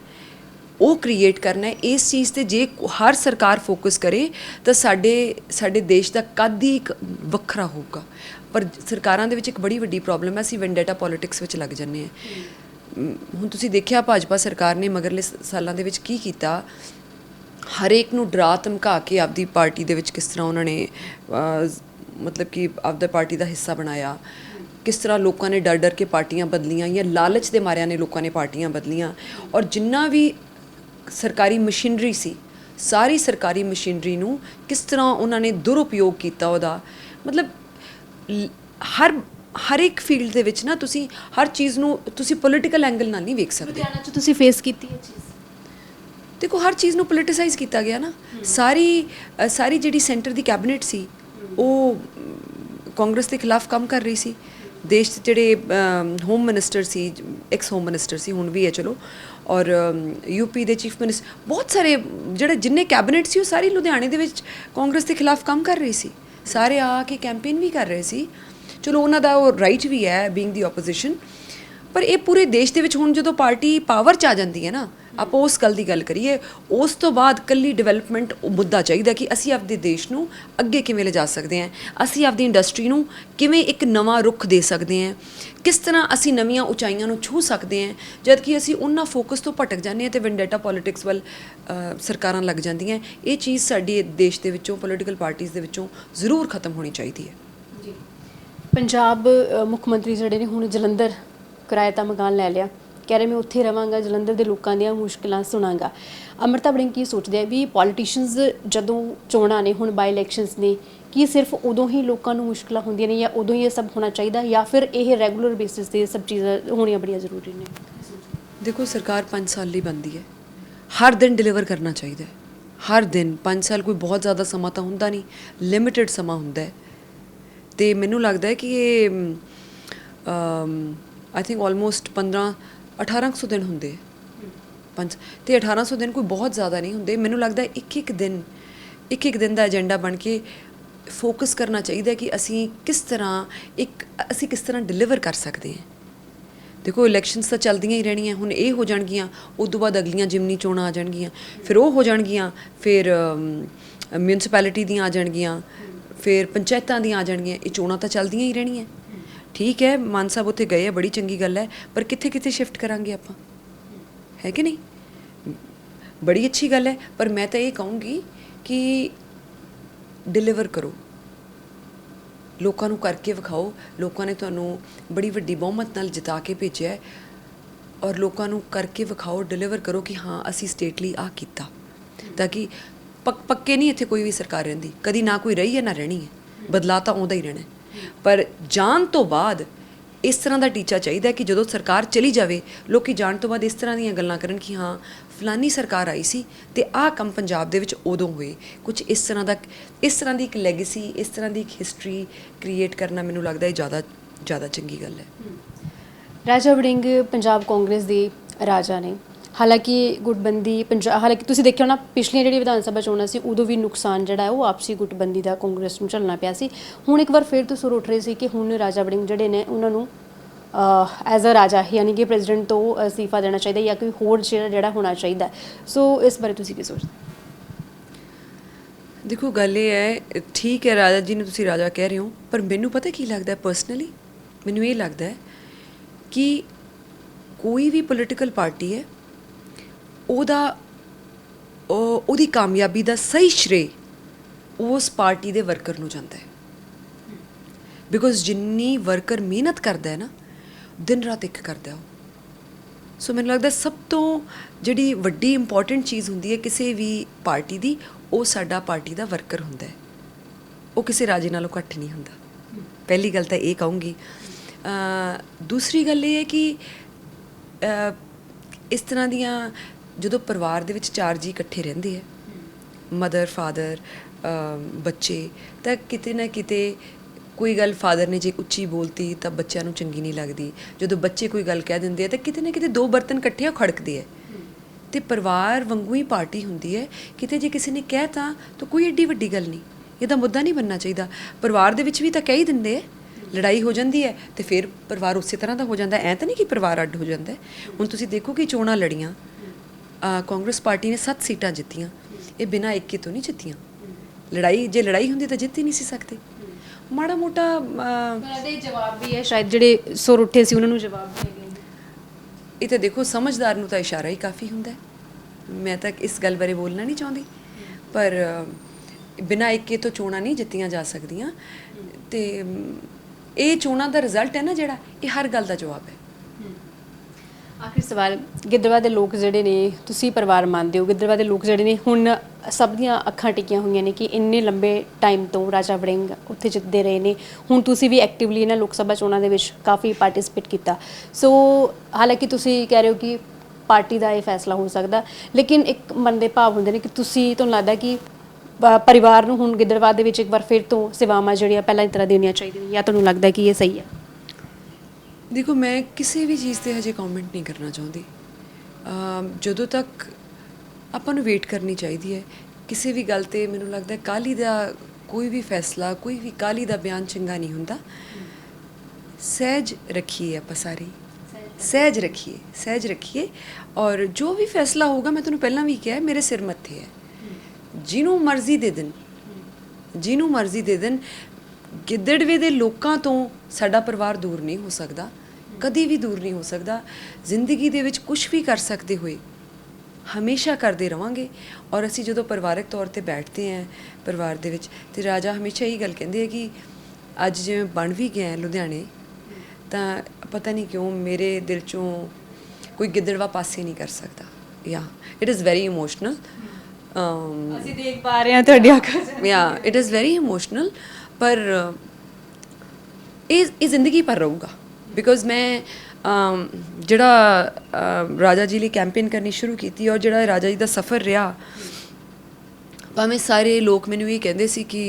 ਉਹ ਕ੍ਰੀਏਟ ਕਰਨਾ ਹੈ, ਇਸ ਚੀਜ਼ ਤੇ ਜੇ ਹਰ ਸਰਕਾਰ ਫੋਕਸ ਕਰੇ, ਤਾਂ ਸਾਡੇ ਸਾਡੇ ਦੇਸ਼ ਦਾ ਕੱਦ ਹੀ ਇੱਕ ਵੱਖਰਾ ਹੋਊਗਾ। ਪਰ ਸਰਕਾਰਾਂ ਦੇ ਵਿੱਚ ਇੱਕ ਬੜੀ ਵੱਡੀ ਪ੍ਰੋਬਲਮ ਹੈ, ਅਸੀਂ ਵੈਂਡੇਟਾ ਪੋਲਿਟਿਕਸ ਵਿੱਚ ਲੱਗ ਜੰਨੇ ਹਾਂ। ਹੁਣ ਤੁਸੀਂ ਦੇਖਿਆ ਭਾਜਪਾ ਸਰਕਾਰ ਨੇ ਮਗਰਲੇ ਸਾਲਾਂ ਦੇ ਵਿੱਚ ਕੀ ਕੀਤਾ? ਹਰੇਕ ਨੂੰ ਡਰਾ ਧਮਕਾ ਕੇ ਆਪਦੀ ਪਾਰਟੀ ਦੇ ਵਿੱਚ ਕਿਸ ਤਰ੍ਹਾਂ ਉਹਨਾਂ ਨੇ ਮਤਲਬ ਕਿ ਆਪਦੇ ਪਾਰਟੀ ਦਾ ਹਿੱਸਾ ਬਣਾਇਆ। ਕਿਸ ਤਰ੍ਹਾਂ ਲੋਕਾਂ ਨੇ ਡਰ ਡਰ ਕੇ ਪਾਰਟੀਆਂ ਬਦਲੀਆਂ ਜਾਂ ਲਾਲਚ ਦੇ ਮਾਰਿਆਂ ਨੇ ਲੋਕਾਂ ਨੇ ਪਾਰਟੀਆਂ ਬਦਲੀਆਂ। ਔਰ ਜਿੰਨਾ ਵੀ ਸਰਕਾਰੀ ਮਸ਼ੀਨਰੀ ਸੀ, ਸਾਰੀ ਸਰਕਾਰੀ ਮਸ਼ੀਨਰੀ ਨੂੰ ਕਿਸ ਤਰ੍ਹਾਂ ਉਹਨਾਂ ਨੇ ਦੁਰਉਪਯੋਗ ਕੀਤਾ ਉਹਦਾ। ਮਤਲਬ ਹਰ ਹਰ ਇੱਕ ਫੀਲਡ ਦੇ ਵਿੱਚ ਨਾ ਤੁਸੀਂ ਹਰ ਚੀਜ਼ ਨੂੰ ਤੁਸੀਂ ਪੋਲਿਟੀਕਲ ਐਂਗਲ ਨਾਲ ਨਹੀਂ ਵੇਖ ਸਕਦੇ। ਲੁਧਿਆਣਾ 'ਚ ਤੁਸੀਂ ਫੇਸ ਕੀਤੀ ਇਹ ਚੀਜ਼? ਦੇਖੋ ਹਰ ਚੀਜ਼ ਨੂੰ ਪੋਲਿਟਿਸਾਈਜ਼ ਕੀਤਾ ਗਿਆ ਨਾ। ਸਾਰੀ ਸਾਰੀ ਜਿਹੜੀ ਸੈਂਟਰ ਦੀ ਕੈਬਨਿਟ ਸੀ ਉਹ ਕਾਂਗਰਸ ਦੇ ਖਿਲਾਫ ਕੰਮ ਕਰ ਰਹੀ ਸੀ। ਦੇਸ਼ 'ਚ ਜਿਹੜੇ ਹੋਮ ਮਿਨਿਸਟਰ ਸੀ ਐਕਸ ਹੋਮ ਮਿਨਿਸਟਰ ਸੀ ਹੁਣ ਵੀ ਹੈ ਚਲੋ। ਔਰ ਯੂਪੀ ਦੇ ਚੀਫ ਮਿਨਿਸਟਰ ਬਹੁਤ ਸਾਰੇ ਜਿਹੜੇ ਜਿੰਨੇ ਕੈਬਨਿਟ ਸੀ ਉਹ ਸਾਰੀ ਲੁਧਿਆਣੇ ਦੇ ਵਿੱਚ ਕਾਂਗਰਸ ਦੇ ਖਿਲਾਫ ਕੰਮ ਕਰ ਰਹੀ ਸੀ। ਸਾਰੇ ਆ ਕੇ ਕੈਂਪੇਨ ਵੀ ਕਰ ਰਹੇ ਸੀ। ਚਲੋ, ਉਹਨਾਂ ਦਾ ਉਹ ਰਾਈਟ ਵੀ ਹੈ ਬੀਇੰਗ ਦੀ ਆਪੋਜੀਸ਼ਨ ਪਰ ਇਹ ਪੂਰੇ ਦੇਸ਼ ਦੇ ਵਿੱਚ ਹੁਣ ਜਦੋਂ ਪਾਰਟੀ ਪਾਵਰ 'ਚ ਆ ਜਾਂਦੀ ਹੈ ਨਾ ਆਪਾਂ ਉਸ ਗੱਲ ਦੀ ਗੱਲ ਕਰੀਏ, ਉਸ ਤੋਂ ਬਾਅਦ ਕੱਲੀ ਡਿਵੈਲਪਮੈਂਟ ਮੁੱਦਾ ਚਾਹੀਦਾ ਕਿ ਅਸੀਂ ਆਪਦੇ ਦੇਸ਼ ਨੂੰ ਅੱਗੇ ਕਿਵੇਂ ਲਿਜਾ ਸਕਦੇ ਹਾਂ, ਅਸੀਂ ਆਪਦੀ ਇੰਡਸਟਰੀ ਨੂੰ ਕਿਵੇਂ ਇੱਕ ਨਵਾਂ ਰੁਖ ਦੇ ਸਕਦੇ ਹਾਂ, ਕਿਸ ਤਰ੍ਹਾਂ ਅਸੀਂ ਨਵੀਆਂ ਉਚਾਈਆਂ ਨੂੰ ਛੂ ਸਕਦੇ ਹਾਂ ਜਦ ਕਿ ਅਸੀਂ ਉਹਨਾਂ ਫੋਕਸ ਤੋਂ ਭਟਕ ਜਾਂਦੇ ਹਾਂ ਤੇ ਵੈਂਡੇਟਾ ਪੋਲਿਟਿਕਸ ਵੱਲ ਸਰਕਾਰਾਂ ਲੱਗ ਜਾਂਦੀਆਂ ਇਹ ਚੀਜ਼ ਸਾਡੇ ਦੇਸ਼ ਦੇ ਵਿੱਚੋਂ ਪੋਲਿਟੀਕਲ ਪਾਰਟੀਆਂ ਦੇ ਵਿੱਚੋਂ ਜ਼ਰੂਰ ਖਤਮ ਹੋਣੀ ਚਾਹੀਦੀ ਹੈ। ਪੰਜਾਬ ਮੁੱਖ ਮੰਤਰੀ ਜਿਹੜੇ ਨੇ ਹੁਣ ਜਲੰਧਰ ਕਿਰਾਏ ਦਾ ਮਕਾਨ ਲੈ ਲਿਆ। ਕਹਿ ਰਹੇ, ਮੈਂ ਉੱਥੇ ਰਵਾਂਗਾ, ਜਲੰਧਰ ਦੇ ਲੋਕਾਂ ਦੀਆਂ ਮੁਸ਼ਕਲਾਂ ਸੁਣਾਂਗਾ। ਅਮਰਤਾ ਬੜਿੰਗ ਕੀ ਸੋਚਦੇ ਆ ਵੀ ਪੋਲੀਟੀਸ਼ੀਅਨਸ ਜਦੋਂ ਚੋਣਾਂ ਨੇ, ਹੁਣ ਬਾਈ ਇਲੈਕਸ਼ਨਸ ਨੇ, ਕੀ ਸਿਰਫ ਉਦੋਂ ਹੀ ਲੋਕਾਂ ਨੂੰ ਮੁਸ਼ਕਲਾਂ ਹੁੰਦੀਆਂ ਨੇ ਜਾਂ ਉਦੋਂ ਹੀ ਇਹ ਸਭ ਹੋਣਾ ਚਾਹੀਦਾ ਜਾਂ ਫਿਰ ਇਹ ਰੈਗੂਲਰ ਬੇਸਿਸ ਤੇ ਇਹ ਸਭ ਚੀਜ਼ਾਂ ਹੋਣੀਆਂ ਬੜੀਆਂ ਜ਼ਰੂਰੀ ਨੇ? ਦੇਖੋ, ਸਰਕਾਰ 5 ਸਾਲ ਲਈ ਬੰਦੀ ਹੈ। ਹਰ ਦਿਨ ਡਿਲੀਵਰ ਕਰਨਾ ਚਾਹੀਦਾ ਹੈ। ਹਰ ਦਿਨ 5 ਸਾਲ ਕੋਈ ਬਹੁਤ ਜ਼ਿਆਦਾ ਸਮਾਂ ਤਾਂ ਹੁੰਦਾ ਨਹੀਂ ਲਿਮਿਟਿਡ ਸਮਾਂ ਹੁੰਦਾ ਹੈ। ਤੇ ਮੈਨੂੰ ਲੱਗਦਾ ਹੈ ਕਿ ਇਹ ਆਈ ਥਿੰਕ ਆਲਮੋਸਟ 15 1800 ਦਿਨ ਹੁੰਦੇ। ਹੈ ਪੰਜ, ਤੇ 1800 ਦਿਨ ਕੋਈ ਬਹੁਤ ਜ਼ਿਆਦਾ ਨਹੀਂ ਹੁੰਦੇ। ਮੈਨੂੰ ਲੱਗਦਾ ਇੱਕ ਇੱਕ ਦਿਨ ਇੱਕ ਇੱਕ ਦਿਨ ਦਾ ਏਜੰਡਾ ਬਣ ਕੇ ਫੋਕਸ ਕਰਨਾ ਚਾਹੀਦਾ ਕਿ ਅਸੀਂ ਕਿਸ ਤਰ੍ਹਾਂ ਇੱਕ, ਅਸੀਂ ਕਿਸ ਤਰ੍ਹਾਂ ਡਿਲੀਵਰ ਕਰ ਸਕਦੇ ਹਾਂ। ਦੇਖੋ ਇਲੈਕਸ਼ਨਸ ਤਾਂ ਚੱਲਦੀਆਂ ਹੀ ਰਹਿਣੀਆਂ, ਹੁਣ ਇਹ ਹੋ ਜਾਣਗੀਆਂ, ਉਸ ਤੋਂ ਬਾਅਦ ਅਗਲੀਆਂ ਜਿਮਨੀ ਚੋਣਾਂ ਆ ਜਾਣਗੀਆਂ, ਫਿਰ ਉਹ ਹੋ ਜਾਣਗੀਆਂ, ਫਿਰ ਮਿਊਨਿਸਪੈਲਿਟੀ ਦੀਆਂ ਆ ਜਾਣਗੀਆਂ, ਫਿਰ ਪੰਚਾਇਤਾਂ ਦੀਆਂ ਆ ਜਾਣਗੀਆਂ, ਇਹ ਚੋਣਾਂ ਤਾਂ ਚੱਲਦੀਆਂ ਹੀ ਰਹਿਣੀਆਂ। ਠੀਕ ਹੈ, ਮਾਨ ਸਾਹਿਬ ਉੱਥੇ ਗਏ ਆ, ਬੜੀ ਚੰਗੀ ਗੱਲ ਹੈ, ਪਰ ਕਿੱਥੇ ਕਿੱਥੇ ਸ਼ਿਫਟ ਕਰਾਂਗੇ ਆਪਾਂ? ਹੈ ਕਿ ਨਹੀਂ? ਬੜੀ ਅੱਛੀ ਗੱਲ ਹੈ, ਪਰ ਮੈਂ ਤਾਂ ਇਹ ਕਹੂੰਗੀ ਕਿ ਡਿਲੀਵਰ ਕਰੋ। ਲੋਕਾਂ ਨੂੰ ਕਰਕੇ ਵਿਖਾਓ, ਲੋਕਾਂ ਨੇ ਤੁਹਾਨੂੰ ਬੜੀ ਵੱਡੀ ਬਹੁਮਤ ਨਾਲ ਜਿਤਾ ਕੇ ਭੇਜਿਆ ਹੈ, ਔਰ ਲੋਕਾਂ ਨੂੰ ਕਰਕੇ ਵਿਖਾਓ ਡਿਲੀਵਰ ਕਰੋ ਕਿ ਹਾਂ, ਅਸੀਂ ਸਟੇਟ ਲਈ ਆ ਕੀਤਾ। ਤਾਂ ਕਿ ਪੱਕ ਪੱਕੇ ਨਹੀਂ ਇੱਥੇ ਕੋਈ ਵੀ ਸਰਕਾਰ ਰਹਿੰਦੀ। ਕਦੀ ਨਾ ਕੋਈ ਰਹੀ ਹੈ, ਨਾ ਰਹਿਣੀ ਹੈ। ਬਦਲਾ ਤਾਂ ਆਉਂਦਾ ਹੀ ਰਹਿਣਾ ਪਰ ਜਾਣ ਤੋਂ ਬਾਅਦ ਇਸ ਤਰ੍ਹਾਂ ਦਾ ਟੀਚਾ ਚਾਹੀਦਾ ਕਿ ਜਦੋਂ ਸਰਕਾਰ ਚਲੀ ਜਾਵੇ, ਲੋਕੀ ਜਾਣ ਤੋਂ ਬਾਅਦ ਇਸ ਤਰ੍ਹਾਂ ਦੀਆਂ ਗੱਲਾਂ ਕਰਨ ਕਿ ਹਾਂ, ਫਲਾਨੀ ਸਰਕਾਰ ਆਈ ਸੀ ਤੇ ਆਹ ਕੰਮ ਪੰਜਾਬ ਦੇ ਵਿੱਚ ਉਦੋਂ ਹੋਏ। ਕੁਝ ਇਸ ਤਰ੍ਹਾਂ ਦਾ, ਇਸ ਤਰ੍ਹਾਂ ਦੀ ਇੱਕ ਲੈਗੇਸੀ ਇਸ ਤਰ੍ਹਾਂ ਦੀ ਇੱਕ ਹਿਸਟਰੀ ਕ੍ਰੀਏਟ ਕਰਨਾ ਮੈਨੂੰ ਲੱਗਦਾ ਹੈ ਜ਼ਿਆਦਾ ਜ਼ਿਆਦਾ ਚੰਗੀ ਗੱਲ ਹੈ। ਰਾਜਾ ਵੜਿੰਗ, ਪੰਜਾਬ ਕਾਂਗਰਸ ਦੇ ਰਾਜਾ ਨੇ। ਹਾਲਾਂਕਿ ਗੁਟਬੰਦੀ ਪੰਜਾਬ, ਹਾਲਾਂਕਿ ਤੁਸੀਂ ਦੇਖਿਆ ਹੋਣਾ ਪਿਛਲੀਆਂ ਜਿਹੜੀ ਵਿਧਾਨ ਸਭਾ ਚੋਣਾਂ ਸੀ, ਉਦੋਂ ਵੀ ਨੁਕਸਾਨ ਜਿਹੜਾ ਹੈ ਉਹ ਆਪਸੀ ਗੁਟਬੰਦੀ ਦਾ ਕਾਂਗਰਸ ਨੂੰ ਝੱਲਣਾ ਪਿਆ ਸੀ। ਹੁਣ ਇੱਕ ਵਾਰ ਫਿਰ ਤੋਂ ਸੁਰ ਉੱਠ ਰਹੇ ਸੀ ਕਿ ਹੁਣ ਰਾਜਾ ਵੜਿੰਗ ਜਿਹੜੇ ਨੇ, ਉਹਨਾਂ ਨੂੰ ਐਜ਼ ਅ ਰਾਜਾ, ਯਾਨੀ ਕਿ ਪ੍ਰੈਜ਼ੀਡੈਂਟ ਤੋਂ ਅਸਤੀਫਾ ਦੇਣਾ ਚਾਹੀਦਾ ਜਾਂ ਕੋਈ ਹੋਰ ਜਿਹੜਾ ਜਿਹੜਾ ਹੋਣਾ ਚਾਹੀਦਾ। ਸੋ ਇਸ ਬਾਰੇ ਤੁਸੀਂ ਕੀ ਸੋਚਦੇ? ਦੇਖੋ, ਗੱਲ ਇਹ ਹੈ, ਠੀਕ ਹੈ ਰਾਜਾ ਜੀ ਨੂੰ ਤੁਸੀਂ ਰਾਜਾ ਕਹਿ ਰਹੇ ਹੋ, ਪਰ ਮੈਨੂੰ ਪਤਾ ਕੀ ਲੱਗਦਾ ਪਰਸਨਲੀ ਮੈਨੂੰ ਇਹ ਲੱਗਦਾ ਹੈ ਕਿ ਕੋਈ ਵੀ ਪੋਲੀਟੀਕਲ ਪਾਰਟੀ ਹੈ ਉਹਦਾ ਉਹਦੀ ਕਾਮਯਾਬੀ ਦਾ ਸਹੀ ਸ਼੍ਰੇ ਉਸ ਪਾਰਟੀ ਦੇ ਵਰਕਰ ਨੂੰ ਜਾਂਦਾ ਹੈ। ਬਿਕੋਜ਼ ਜਿੰਨੀ ਵਰਕਰ ਮਿਹਨਤ ਕਰਦਾ ਹੈ ਨਾ, ਦਿਨ ਰਾਤ ਇੱਕ ਕਰਦਾ ਉਹ। ਸੋ ਮੈਨੂੰ ਲੱਗਦਾ ਸਭ ਤੋਂ ਜਿਹੜੀ ਵੱਡੀ ਇੰਪੋਰਟੈਂਟ ਚੀਜ਼ ਹੁੰਦੀ ਹੈ ਕਿਸੇ ਵੀ ਪਾਰਟੀ ਦੀ, ਉਹ ਸਾਡਾ ਪਾਰਟੀ ਦਾ ਵਰਕਰ ਹੁੰਦਾ ਹੈ। ਉਹ ਕਿਸੇ ਰਾਜੇ ਨਾਲੋਂ ਘੱਟ ਨਹੀਂ ਹੁੰਦਾ। ਪਹਿਲੀ ਗੱਲ ਤਾਂ ਇਹ ਕਹੂੰਗੀ। ਦੂਸਰੀ ਗੱਲ ਇਹ ਹੈ ਕਿ ਇਸ ਤਰ੍ਹਾਂ ਦੀਆਂ ਜਦੋਂ ਪਰਿਵਾਰ ਦੇ ਵਿੱਚ ਚਾਰ ਜੀ ਇਕੱਠੇ ਰਹਿੰਦੇ ਆ ਮਦਰ ਫਾਦਰ ਬੱਚੇ, ਤਾਂ ਕਿਤੇ ਨਾ ਕਿਤੇ ਕੋਈ ਗੱਲ ਫਾਦਰ ਨੇ ਜੇ ਉੱਚੀ ਬੋਲਤੀ ਤਾਂ ਬੱਚਿਆਂ ਨੂੰ ਚੰਗੀ ਨਹੀਂ ਲੱਗਦੀ। ਜਦੋਂ ਬੱਚੇ ਕੋਈ ਗੱਲ ਕਹਿ ਦਿੰਦੇ ਆ ਤਾਂ ਕਿਤੇ ਨਾ ਕਿਤੇ ਦੋ ਬਰਤਨ ਇਕੱਠੇ ਖੜਕਦੇ ਆ। ਤੇ ਪਰਿਵਾਰ ਵਾਂਗੂ ਹੀ ਪਾਰਟੀ ਹੁੰਦੀ ਹੈ, ਕਿਤੇ ਜੇ ਕਿਸੇ ਨੇ ਕਹਿਤਾ ਤਾਂ ਕੋਈ ਏਡੀ ਵੱਡੀ ਗੱਲ ਨਹੀਂ, ਇਹਦਾ ਮੁੱਦਾ ਨਹੀਂ ਬਣਨਾ ਚਾਹੀਦਾ। ਪਰਿਵਾਰ ਦੇ ਵਿੱਚ ਵੀ ਤਾਂ ਕਹਿ ਹੀ ਦਿੰਦੇ ਆ, ਲੜਾਈ ਹੋ ਜਾਂਦੀ ਹੈ ਤੇ ਫਿਰ ਪਰਿਵਾਰ ਉਸੇ ਤਰ੍ਹਾਂ ਦਾ ਹੋ ਜਾਂਦਾ ਐ ਤਾਂ ਨਹੀਂ ਕਿ ਪਰਿਵਾਰ ਅੱਡ ਹੋ ਜਾਂਦਾ ਹੁਣ ਤੁਸੀਂ ਦੇਖੋ ਕਿ ਚੋਣਾਂ ਲੜੀਆਂ ਕਾਂਗਰਸ ਪਾਰਟੀ ਨੇ 7 ਸੀਟਾਂ ਜਿੱਤੀਆਂ। ਇਹ ਬਿਨਾਂ ਇੱਕੇ ਤੋਂ ਨਹੀਂ ਜਿੱਤੀਆਂ। ਲੜਾਈ ਜੇ ਲੜਾਈ ਹੁੰਦੀ ਤਾਂ ਜਿੱਤ ਹੀ ਨਹੀਂ ਸੀ ਸਕਦੇ। ਮਾੜਾ ਮੋਟਾ ਦੇ ਜਵਾਬ ਵੀ ਹੈ ਸ਼ਾਇਦ ਜਿਹੜੇ ਸੁਰ ਉੱਠੇ ਸੀ ਉਹਨਾਂ ਨੂੰ ਜਵਾਬ ਦੇ ਗਏ ਇਹ ਤਾਂ ਦੇਖੋ ਸਮਝਦਾਰ ਨੂੰ ਤਾਂ ਇਸ਼ਾਰਾ ਹੀ ਕਾਫੀ ਹੁੰਦਾ ਮੈਂ ਤਾਂ ਇਸ ਗੱਲ ਬਾਰੇ ਬੋਲਣਾ ਨਹੀਂ ਚਾਹੁੰਦੀ। ਪਰ ਬਿਨਾਂ ਇੱਕੇ ਤੋਂ ਚੋਣਾਂ ਨਹੀਂ ਜਿੱਤੀਆਂ ਜਾ ਸਕਦੀਆਂ। ਤੇ ਇਹ ਚੋਣਾਂ ਦਾ ਰਿਜ਼ਲਟ ਹੈ ਨਾ ਜਿਹੜਾ ਇਹ ਹਰ ਗੱਲ ਦਾ ਜਵਾਬ ਹੈ। ਆਖਰੀ ਸਵਾਲ, ਗਿੱਦੜਵਾ ਦੇ ਲੋਕ ਜਿਹੜੇ ਨੇ, ਤੁਸੀਂ ਪਰਿਵਾਰ ਮੰਨਦੇ ਹੋ, ਗਿੱਦੜਵਾ ਦੇ ਲੋਕ ਜਿਹੜੇ ਨੇ, ਹੁਣ ਸਭ ਦੀਆਂ ਅੱਖਾਂ ਟਿਕੀਆਂ ਹੋਈਆਂ ਨੇ ਕਿ ਇੰਨੇ ਲੰਬੇ ਟਾਈਮ ਤੋਂ ਰਾਜਾ ਵੜਿੰਗ ਉੱਥੇ ਜਿੱਤਦੇ ਰਹੇ ਨੇ। ਹੁਣ ਤੁਸੀਂ ਵੀ ਐਕਟਿਵਲੀ ਇਹਨਾਂ ਲੋਕ ਸਭਾ ਚੋਣਾਂ ਦੇ ਵਿੱਚ ਕਾਫੀ ਪਾਰਟਿਸਿਪੇਟ ਕੀਤਾ। ਸੋ ਹਾਲਾਂਕਿ ਤੁਸੀਂ ਕਹਿ ਰਹੇ ਹੋ ਕਿ ਪਾਰਟੀ ਦਾ ਇਹ ਫੈਸਲਾ ਹੋ ਸਕਦਾ, ਲੇਕਿਨ ਇੱਕ ਮਨ ਦੇ ਭਾਵ ਹੁੰਦੇ ਨੇ ਕਿ ਤੁਸੀਂ, ਤੁਹਾਨੂੰ ਲੱਗਦਾ ਕਿ ਪ- ਪਰਿਵਾਰ ਨੂੰ ਹੁਣ ਗਿੱਦੜਵਾ ਦੇ ਵਿੱਚ ਇੱਕ ਵਾਰ ਫਿਰ ਤੋਂ ਸੇਵਾਵਾਂ ਜਿਹੜੀਆਂ ਪਹਿਲਾਂ ਦੀ ਤਰ੍ਹਾਂ ਦੇਣੀਆਂ ਚਾਹੀਦੀਆਂ ਜਾਂ ਤੁਹਾਨੂੰ ਲੱਗਦਾ ਕਿ ਇਹ ਸਹੀ ਹੈ? ਦੇਖੋ, ਮੈਂ ਕਿਸੇ ਵੀ ਚੀਜ਼ ਤੇ ਹਜੇ ਕਮੈਂਟ ਨਹੀਂ ਕਰਨਾ ਚਾਹੁੰਦੀ। ਜਦੋਂ ਤੱਕ ਆਪਾਂ ਨੂੰ ਵੇਟ ਕਰਨੀ ਚਾਹੀਦੀ ਹੈ, ਕਿਸੇ ਵੀ ਗੱਲ ਤੇ ਮੈਨੂੰ ਲੱਗਦਾ ਕਾਲੀ ਦਾ ਕੋਈ ਵੀ ਫੈਸਲਾ, ਕੋਈ ਵੀ ਕਾਲੀ ਦਾ ਬਿਆਨ ਚੰਗਾ ਨਹੀਂ ਹੁੰਦਾ। ਸਹਿਜ ਰੱਖੀਏ ਆਪਾਂ ਸਾਰੀ। ਸਹਿਜ ਰੱਖੀਏ ਸਹਿਜ ਰੱਖੀਏ। ਔਰ ਜੋ ਵੀ ਫੈਸਲਾ ਹੋਊਗਾ, ਮੈਂ ਤੁਹਾਨੂੰ ਪਹਿਲਾਂ ਵੀ ਕਿਹਾ, ਮੇਰੇ ਸਿਰ ਮੱਥੇ ਹੈ। ਜਿਹਨੂੰ ਮਰਜ਼ੀ ਦੇ ਦੇਣ। ਜਿਹਨੂੰ ਮਰਜ਼ੀ ਦੇ ਦੇਣ। ਗਿੱਦੜਵੇ ਦੇ ਲੋਕਾਂ ਤੋਂ ਸਾਡਾ ਪਰਿਵਾਰ ਦੂਰ ਨਹੀਂ ਹੋ ਸਕਦਾ। ਕਦੀ ਵੀ ਦੂਰ ਨਹੀਂ ਹੋ ਸਕਦਾ। ਜ਼ਿੰਦਗੀ ਦੇ ਵਿੱਚ ਕੁਝ ਵੀ ਕਰ ਸਕਦੇ ਹੋਏ ਹਮੇਸ਼ਾ ਕਰਦੇ ਰਵਾਂਗੇ। ਔਰ ਅਸੀਂ ਜਦੋਂ ਪਰਿਵਾਰਕ ਤੌਰ ਤੇ ਬੈਠਦੇ ਆਂ ਪਰਿਵਾਰ ਦੇ ਵਿੱਚ ਤੇ ਰਾਜਾ ਹਮੇਸ਼ਾ ਇਹੀ ਗੱਲ ਕਹਿੰਦੇ ਆ ਕਿ ਅੱਜ ਜਿਵੇਂ ਬਣ ਵੀ ਗਿਆ ਲੁਧਿਆਣੇ ਤਾਂ ਪਤਾ ਨਹੀਂ ਕਿਉਂ ਮੇਰੇ ਦਿਲ ਚੋਂ ਕੋਈ ਗਿੱਦੜਵਾ ਪਾਸੇ ਨਹੀਂ ਕਰ ਸਕਦਾ। ਯਾ ਇਟ ਇਜ਼ ਵੈਰੀ ਇਮੋਸ਼ਨਲ ਅਸੀਂ ਦੇਖ ਪਾ ਰਹੇ ਹਾਂ ਤੁਹਾਡੀ ਅੱਖਾਂ 'ਚ। ਯਾ ਇਟ ਇਜ਼ ਵੈਰੀ ਇਮੋਸ਼ਨਲ ਪਰ ਇਹ ਇਹ ਜ਼ਿੰਦਗੀ ਪਰ ਰਹੂਗਾ। ਬਿਕੋਜ਼ ਮੈਂ ਜਿਹੜਾ ਰਾਜਾ ਜੀ ਲਈ ਕੈਂਪੇਨ ਕਰਨੀ ਸ਼ੁਰੂ ਕੀਤੀ ਔਰ ਜਿਹੜਾ ਰਾਜਾ ਜੀ ਦਾ ਸਫ਼ਰ ਰਿਹਾ ਭਾਵੇਂ ਸਾਰੇ ਲੋਕ ਮੈਨੂੰ ਇਹ ਕਹਿੰਦੇ ਸੀ ਕਿ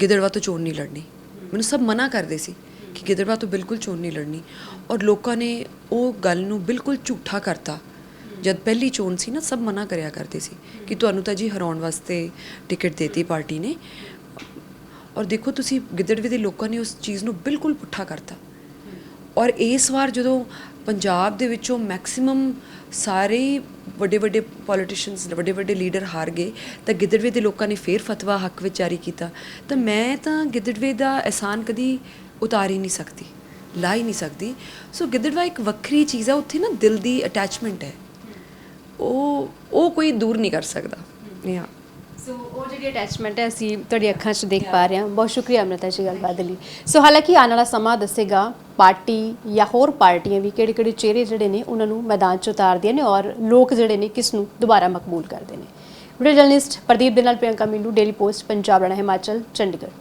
ਗਿੱਦੜਵਾ ਤੋਂ ਚੋਣ ਨਹੀਂ ਲੜਨੀ ਮੈਨੂੰ ਸਭ ਮਨਾ ਕਰਦੇ ਸੀ ਕਿ ਗਿੱਦੜਵਾ ਤੋਂ ਬਿਲਕੁਲ ਚੋਣ ਨਹੀਂ ਲੜਨੀ ਔਰ ਲੋਕਾਂ ਨੇ ਉਹ ਗੱਲ ਨੂੰ ਬਿਲਕੁਲ ਝੂਠਾ ਕਰਤਾ ਜਦ ਪਹਿਲੀ ਚੋਣ ਸੀ ਨਾ ਸਭ ਮਨਾ ਕਰਿਆ ਕਰਦੇ ਸੀ ਕਿ ਤੁਹਾਨੂੰ ਤਾਂ ਜੀ ਹਰਾਉਣ ਵਾਸਤੇ ਟਿਕਟ ਦੇਤੀ ਪਾਰਟੀ ਨੇ ਔਰ ਦੇਖੋ ਤੁਸੀਂ ਗਿੱਦੜਵੇ ਦੇ ਲੋਕਾਂ ਨੇ ਉਸ ਚੀਜ਼ ਨੂੰ ਬਿਲਕੁਲ ਪੁੱਠਾ ਕਰਤਾ ਔਰ ਇਸ ਵਾਰ ਜਦੋਂ ਪੰਜਾਬ ਦੇ ਵਿੱਚੋਂ ਮੈਕਸਿਮਮ ਸਾਰੇ ਵੱਡੇ ਵੱਡੇ ਪੋਲੀਟੀਸ਼ੀਅਨਸ ਵੱਡੇ ਵੱਡੇ ਲੀਡਰ ਹਾਰ ਗਏ, ਤਾਂ ਗਿੱਦੜਵੇ ਦੇ ਲੋਕਾਂ ਨੇ ਫੇਰ ਫਤਵਾ ਹੱਕ ਵਿੱਚ ਜਾਰੀ ਕੀਤਾ। ਤਾਂ ਮੈਂ ਤਾਂ ਗਿੱਦੜਵੇ ਦਾ ਅਹਿਸਾਨ ਕਦੀ ਉਤਾਰ ਹੀ ਨਹੀਂ ਸਕਦੀ, ਲਾ ਹੀ ਨਹੀਂ ਸਕਦੀ। ਸੋ ਗਿੱਦੜਵਾ ਇੱਕ ਵੱਖਰੀ ਚੀਜ਼ ਹੈ ਉੱਥੇ ਨਾ ਦਿਲ ਦੀ ਅਟੈਚਮੈਂਟ ਹੈ। ਉਹ ਉਹ ਕੋਈ ਦੂਰ ਨਹੀਂ ਕਰ ਸਕਦਾ। ਯਾ ਸੋ ਉਹ ਜਿਹੜੀ ਅਟੈਚਮੈਂਟ ਹੈ, ਅਸੀਂ ਤੁਹਾਡੀ ਅੱਖਾਂ 'ਚ ਦੇਖ ਪਾ ਰਹੇ ਹਾਂ। ਬਹੁਤ ਸ਼ੁਕਰੀਆ, ਅਮ੍ਰਿਤਾ ਜੀ ਗੱਲਬਾਤ ਲਈ। ਸੋ ਹਾਲਾਂਕਿ ਆਉਣ ਵਾਲਾ ਸਮਾਂ ਦੱਸੇਗਾ ਪਾਰਟੀ ਜਾਂ ਹੋਰ ਪਾਰਟੀਆਂ ਵੀ ਕਿਹੜੇ ਕਿਹੜੇ ਚਿਹਰੇ ਜਿਹੜੇ ਨੇ ਉਹਨਾਂ ਨੂੰ ਮੈਦਾਨ 'ਚ ਉਤਾਰਦੀਆਂ ਨੇ ਔਰ ਲੋਕ ਜਿਹੜੇ ਨੇ ਕਿਸ ਨੂੰ ਦੁਬਾਰਾ ਮਕਬੂਲ ਕਰਦੇ ਨੇ। ਵੀਡੀਓ ਜਰਨਲਿਸਟ ਪ੍ਰਦੀਪ ਦੇ ਨਾਲ ਪ੍ਰਿਯੰਕਾ ਮਿੰਡੂ ਡੇਲੀ ਪੋਸਟ ਪੰਜਾਬ ਰਣਾ ਹਿਮਾਚਲ, ਚੰਡੀਗੜ੍ਹ।